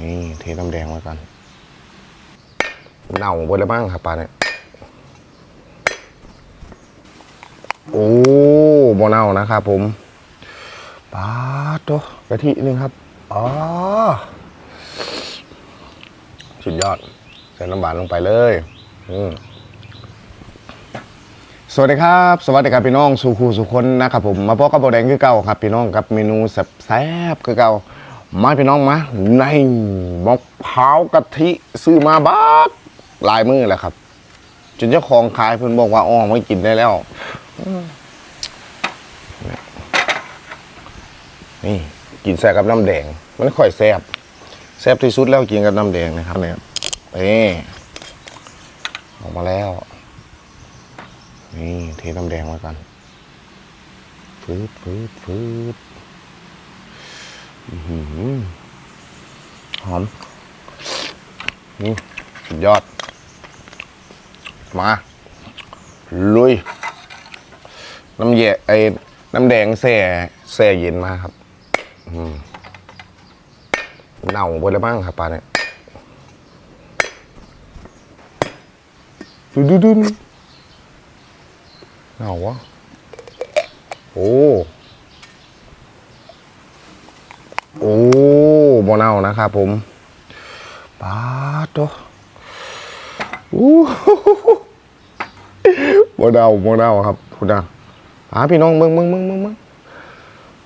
นี่เทน้ำแดงไว้ก่อนเน่าหมดแล้วบ้างครับปลาเนี่ยโอ้โมเน่านะครับผมปลาตัวกะทิหนึงครับอ๋อสุดยอด ใส่น้ำบานลงไปเลยอืมสวัสดีครับ สวัสดีครับพี่น้องสุขูสุคนนะครับผม มาพบกับโบแดงคือเก่าครับ พี่น้องกับเมนูแซ่บๆคือเก่า มาพี่น้องมาในมะพร้าวกะทิซื้อมาบาทหลายมือแหละครับ จนเจ้าของขายเพิ่นบอกว่าอ๋อไม่กินได้แล้วนี่กินแซ่บกับน้ำแดง มันค่อยแซ่บแซ่บที่สุดแล้วกินกับน้ำแดงนะครับเนี่ยนี่ออกมาแล้ว นี่เทน้ำแดงไว้ก่อนฟืดฟืดฟืด หอมนี่สุดยอด มา ลุย น้ำเยะไอ้น้ำแดงแช่แช่เย็นมาครับเน่าไปแล้วบ้างครับปลาเนี่ยดูดูดูเน่าวะโอ้ โอ้บ่เน่านะครับผมปลาตัวอู้บ่เน่าบ่เน่าครับพูดนะปลาพี่น้องเมืองเมืองเมืองเมืองเมือง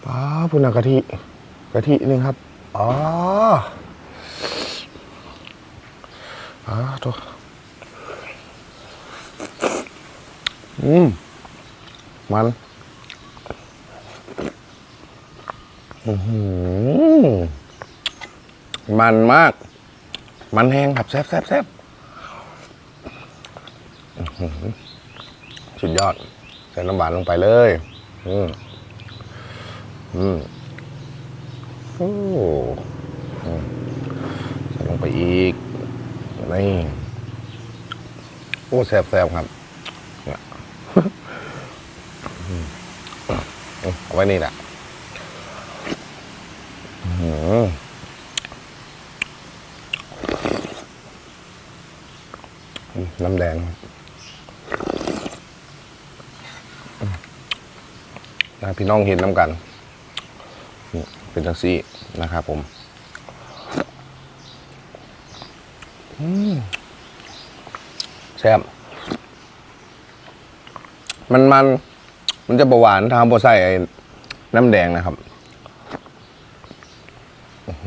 ปลาพูดนะกะทิกะทินึงครับอ๋อปลาตัวอืมมัน อือหือ มันมาก มันแห้งครับแซ่บแซ่บแซ่บสุดยอด ใส่น้ำหวานลงไปเลย อืมอืมโอ้ใส่ลงไปอีก นี่ โอ้แซ่บแซ่บครับเอาไว้นี่แหละ น้ำแดงครับอืมนะพี่น้องเห็นน้ำกัน เป็นจังซี่นะครับผมแซ่บมันมัน มันจะประหวานทางโบใส่ไอ้น้ำแดงนะครับ ส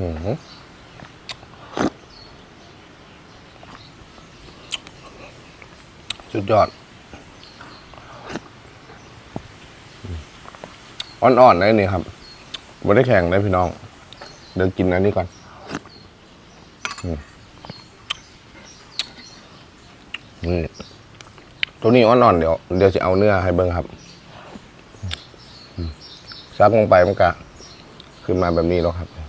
ุดยอด อ่อนๆเลยนี่ครับบ่ได้แข็งเลยพี่น้อง เดี๋ยวกินอันนี้ก่อนนี่ตัวนี้อ่อนๆเดี๋ยวเดี๋ยวจะเอาเนื้อให้เบิ่งครับซักลงไปมันก็ขึ้นมาแบบนี้แล้วครับ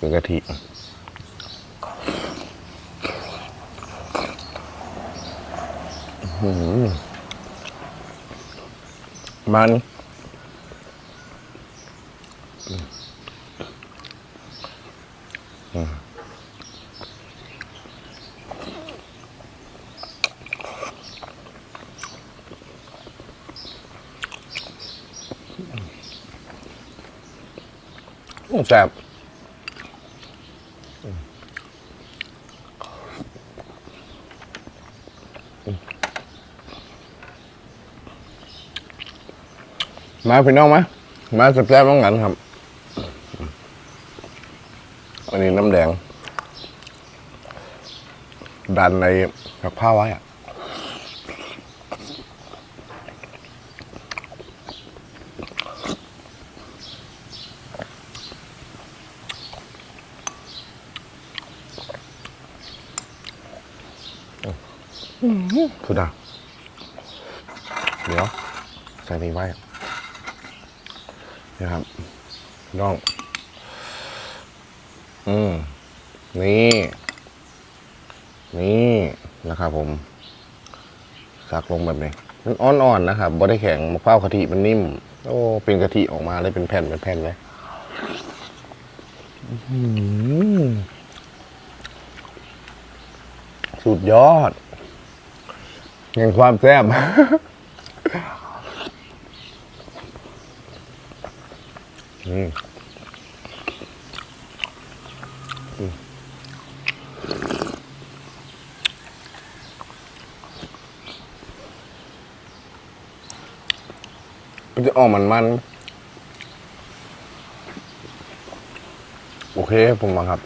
เป็นกะทิอื้อหือมันอืมโอ้แซ่บ มาพี่น้องมามาแซ่บๆต้องกันครับอันนี้น้ำแดง ดันในกับผ้าไว้อะคือดาเดี๋ยวใส่นี่ไว้นะครับ น้อง อืม นี่ นี่นะครับผมสักลงแบบนี้ มันอ่อนๆนะครับบ่ได้แข็งมะพร้าวกะทิมันนิ่ม โอ้ เป็นกะทิออกมาเลยเป็นแผ่นเป็นแผ่นเลยสุดยอดแห่งความแซ่บอืมอื มมันจะออกมันมันๆโอเคผมมาครับ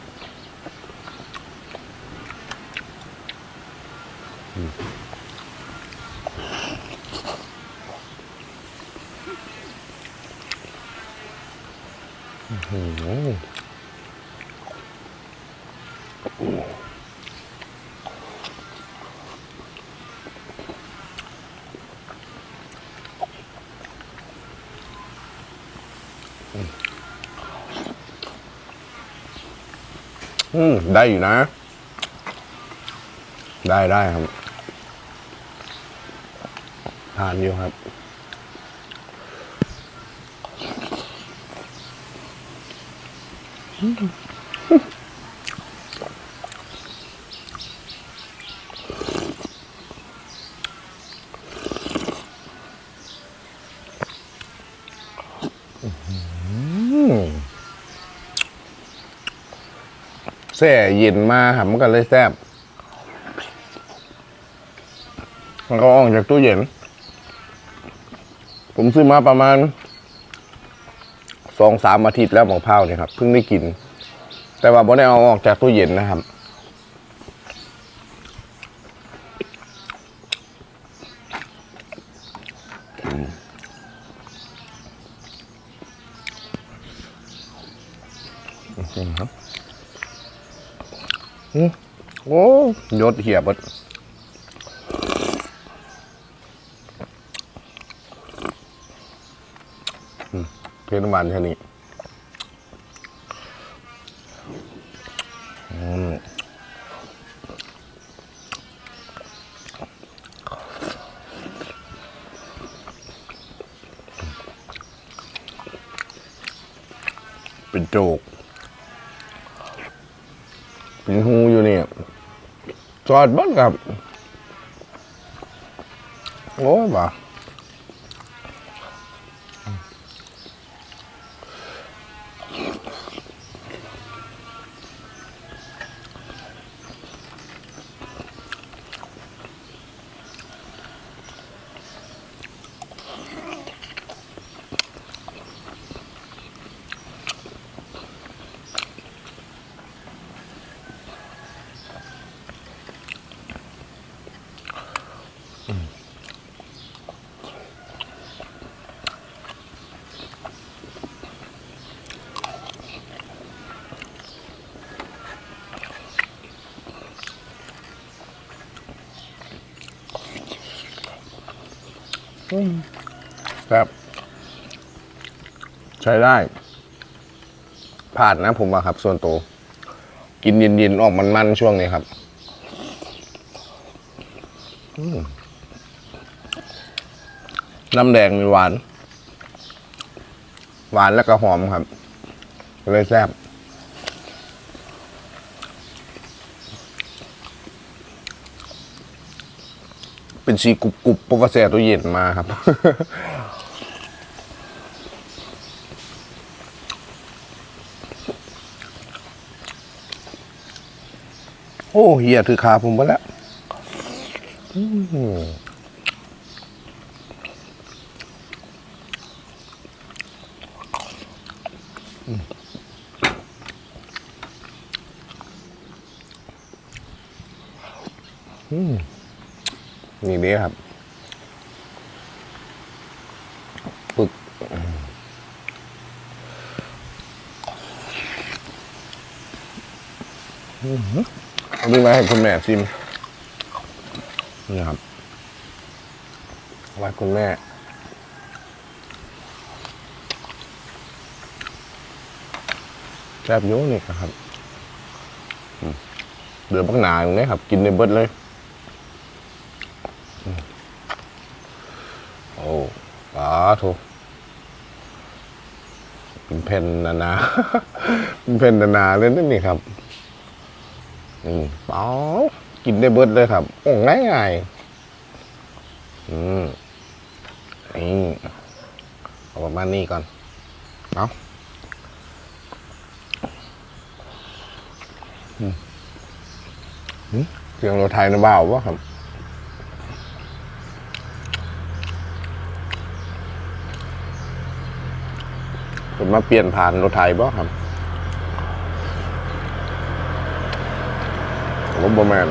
อืม ได้อยู่นะ ได้ได้ครับ ทานอยู่ครับแส่เย็นมาครับมันก็เลยแซ่บมันก็ออกจากตู้เย็น ผมซื้อมาประมาณสองสามอาทิตย์แล้วหมองเผาเนี่ยครับเพิ่งได้กิน แต่ว่าบ่ได้เอาออกจากตู้เย็นนะครับ โอ้ยศเหียบดอืมเพชรมันแค่นี้เป็นโจก เป็นหูอยู่นี่จอดเบ้านกับ โอ้ยบ่า ครับใช้ได้ ผ่านนะผมว่าครับ ส่วนตัวกินเย็นๆออกมันๆช่วงนี้ครับน้ำแดงมีหวาน หวานแล้วก็หอมครับ เลยแซ่บ เป็นชีกรุบกรุบๆปกติตัวเย็นมาครับ โอ้เฮียถือขาผมไปแล้วอืม อืมนี่นี่ครับปึกเอาดึงมาให้คุณแม่ชิมนี่ครับไว้คุณแม่แซ่บโยนี่ครับเดือดบักหนาอย่างนี้ครับ กินในเบิดเลยอืมโอ้าโถเป็นเพนนะนะมันเป็นนาเลยนี่ครับนี่เปล่ากินได้เบิดเลยครับโอ้ง่ายง่ายอืมนี่เอาประมาณนี้ก่อนเอาอืมเสียงรถไทยนะบ่าววะครับ ผมมาเปลี่ยนผ่านรถไทยบ่ครับรถบแมน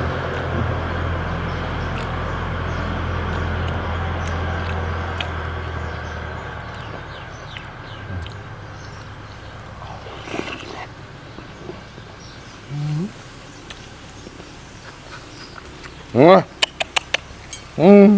อืม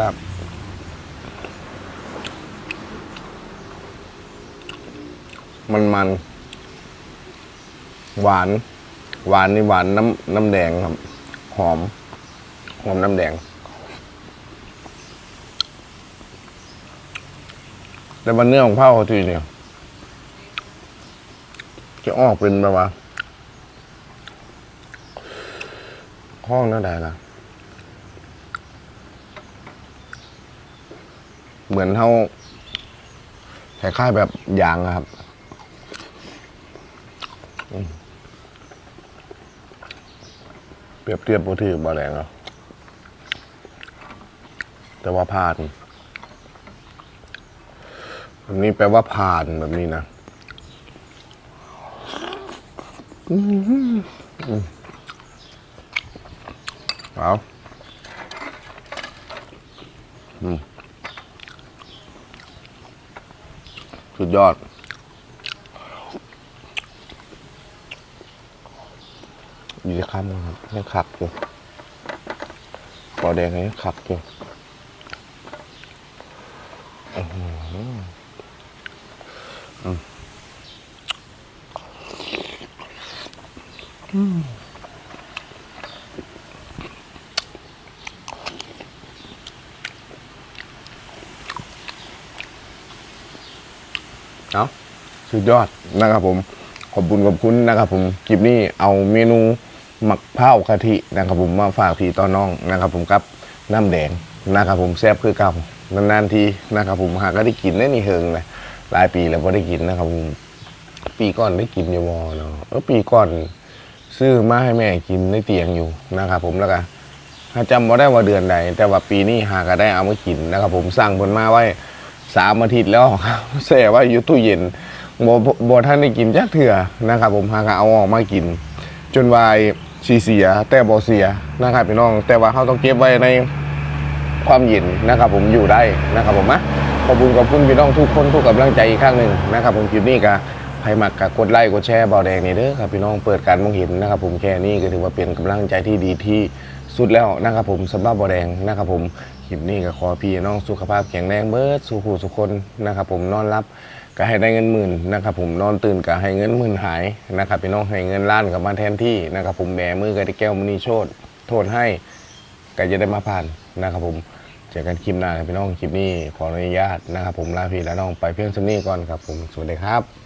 มครับมันมัน หวาน หวานนี่หวานน้ำน้ำแดงครับ หอม หอมน้ำแดง แต่มันเนื้อของเผาทีเนี่ยจะออกเป็นแบบว่าห้องน่าได้ละ เหมือนเท่าคล้ายๆแบบยางครับเปรียบเทียบบ่ถือบาแรงเนาะแต่ว่าผ่านแบบนี้แปลว่าผ่านแบบนี้นะอืมอืมเอาอืม สุ ดยอด อยู่ที่คำนะครับยังขับอยู่ปอแดงยังขับอยู่อื้อหืออืม เอาสุดยอดนะครับผมขอบคุณขอบคุณนะครับผมคลิปนี้เอาเมนูหมักเผากะทินะครับผมมาฝากพี่ต่อน้องนะครับผมกับน้ำแดงนะครับผมแซ่บคือเก่านานๆทีนะครับผมหาก็ได้กินได้นี่เฮิงเลยหลายปีแล้วพอได้กินนะครับผมปีก่อนได้กินอยู่วอเนาะเออปีก่อนซื้อมาให้แม่กินในเตียงอยู่นะครับผมแล้วก็ถ้าจำว่าได้ว่าเดือนใดแต่ว่าปีนี้หากก็ได้เอามากินนะครับผมสั่งผลมาไว้ สามอาทิตย์แล้วครับแสว่าอยู่ตู้เย็นบ่บ่บ่ท่านได้กินจักเถื่อนะครับ ผมหากเอาออกมากิน จนวายสีเสีย แต่บ่เสียนะครับพี่น้อง แต่ว่าเขาต้องเก็บไว้ในความเย็นนะครับ ผมอยู่ได้นะครับผมนะขอบคุณขอบคุณพี่น้องทุกคนทุกกำลังใจอีกครั้งหนึ่งนะครับ ผมคลิปนี้ก็ ใครมักก็กดไลค์กดแชร์เบาแดงนี่เด้อครับพี่น้องเปิดการมองเห็นนะครับ ผมแค่นี้ก็ถือว่าเป็นกำลังใจที่ดีที่สุดแล้วนะครับผมสำหรับเบาแดงนะครับผมคลิปนี้ก็ขอพี่น้องสุขภาพแข็งแรงเบิดสู่ผู้สุขคนนะครับผมนอนรับก็ให้ได้เงินหมื่นนะครับผมนอนตื่นก็ให้เงินหมื่นหายนะครับพี่น้องให้เงินล้านกับมาแทนที่นะครับผมแบมือก็ได้แก้วมณีโชตโทษให้ก็จะได้มาผ่านนะครับผมเจอกันคลิปหน้าครับพี่น้องคลิปนี้ขออนุญาตนะครับผมลาพี่และน้องไปเพียงสำนี้ก่อนครับผมสวัสดีครับ